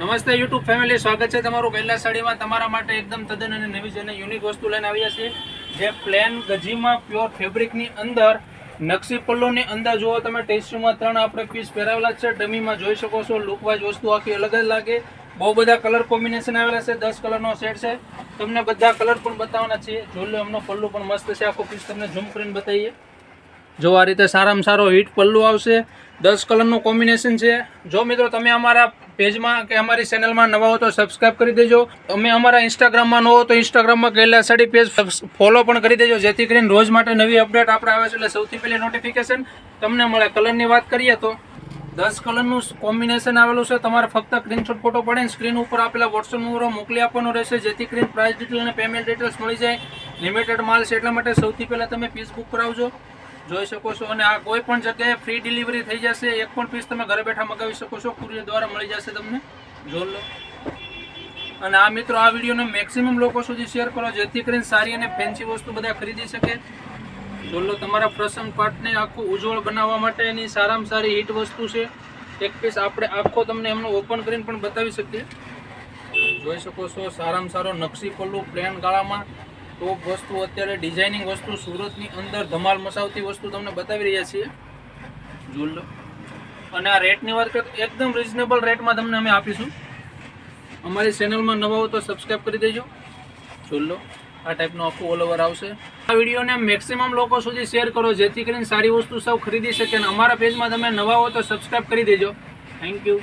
નમસ્તે YouTube family, સ્વાગત છે તમારું કૈલાસ સાડીમાં. તમારા માટે એકદમ તદ્દન અને નવી અને યુનિક વસ્તુ લઈને આવ્યા છીએ. જે પ્લેન ગજીમાં પ્યોર ફેબ્રિકની અંદર નકશી પલ્લોની અંદર જુઓ તમે, ટેસ્ટમાં ત્રણ આપણે પીસ પહેરાવેલા છે. ડમીમાં જોઈ શકો છો, લુકવાઇઝ વસ્તુ આખી અલગ જ લાગે. બહુ બધા કલર કોમ્બિનેશન આવેલા છે. દસ કલરનો સેટ છે. તમને બધા કલર પણ બતાવવાના છે જોઈ લો, એમનો પલ્લુ પણ મસ્ત છે. આખો પીસ તમને ઝૂમ કરીને બતાવીએ. જો આ રીતે સારામાં સારો હીટ પલ્લુ આવશે, દસ કલરનું કોમ્બિનેશન છે. જો મિત્રો તમે અમારા પેજમાં કે અમારી ચેનલમાં નવા હો તો સબસ્ક્રાઇબ કરી દેજો. તમે અમારા ઇન્સ્ટાગ્રામમાં ન હો તો ઇન્સ્ટાગ્રામમાં કૈલાસ સાડી પેજ ફોલો પણ કરી દેજો. જેથી કરીને રોજ માટે નવી અપડેટ આપણે આવે છે. એટલે સૌથી પહેલી નોટિફિકેશન તમને મળે. કલરની વાત કરીએ તો દસ કલરનું કોમ્બિનેશન આવેલું છે. તમારે ફક્ત સ્ક્રીનશોટ ફોટો પડે સ્ક્રીન ઉપર આપેલા વોટ્સઅપ નંબરો મોકલી આપવાનો રહેશે. જેથી કરીને પ્રાઇસ ડિટેલ અને પેમેન્ટ ડિટેલ્સ મળી જાય. લિમિટેડ માલ છે એટલા માટે સૌથી પહેલાં તમે પીસ બુક કરાવજો જોઈ શકો છો અને આ કોઈ પણ જગ્યાએ ફ્રી ડિલિવરી થઈ જશે, એક પણ પીસ તમે ઘરે બેઠા મગાવી શકો છો કુરિયર દ્વારા મળી જશે તમને. જોઈ લો. અને આ મિત્રો આ વિડીયોને મેક્સિમમ લોકો સુધી શેર કરો, જેથી કરીને સારી અને ફેન્સી વસ્તુ બધા ખરીદી શકે. જોઈ તમારા પ્રસંગ પાઠને આખું ઉજ્જવળ બનાવવા માટે એની સારામાં સારી હિટ વસ્તુ છે. એક પીસ આપણે આખો તમને એમનો ઓપન કરીને પણ બતાવી શકીએ. જોઈ શકો છો, સારામાં સારો નકશી પલ્લું પ્લેન ગાળામાં. ટોપ વસ્તુ અત્યારે ડિઝાઇનિંગ વસ્તુ સુરતની અંદર ધમાલ મસાવતી વસ્તુ તમને બતાવી રહ્યા છીએ. જોઈ લો. અને આ રેટની વાત કરીએ તો એકદમ રિઝનેબલ રેટમાં તમને અમે આપીશું. અમારી ચેનલમાં નવા હો તો સબસ્ક્રાઈબ કરી દેજો. જોઈ લો. આ ટાઈપનો આખું ઓલ ઓવર આવશે. આ વિડીયોને મેક્સિમમ લોકો સુધી શેર કરો, જેથી કરીને સારી વસ્તુ સૌ ખરીદી શકે અને અમારા પેજમાં તમે નવા હો તો સબસ્ક્રાઈબ કરી દેજો. Thank you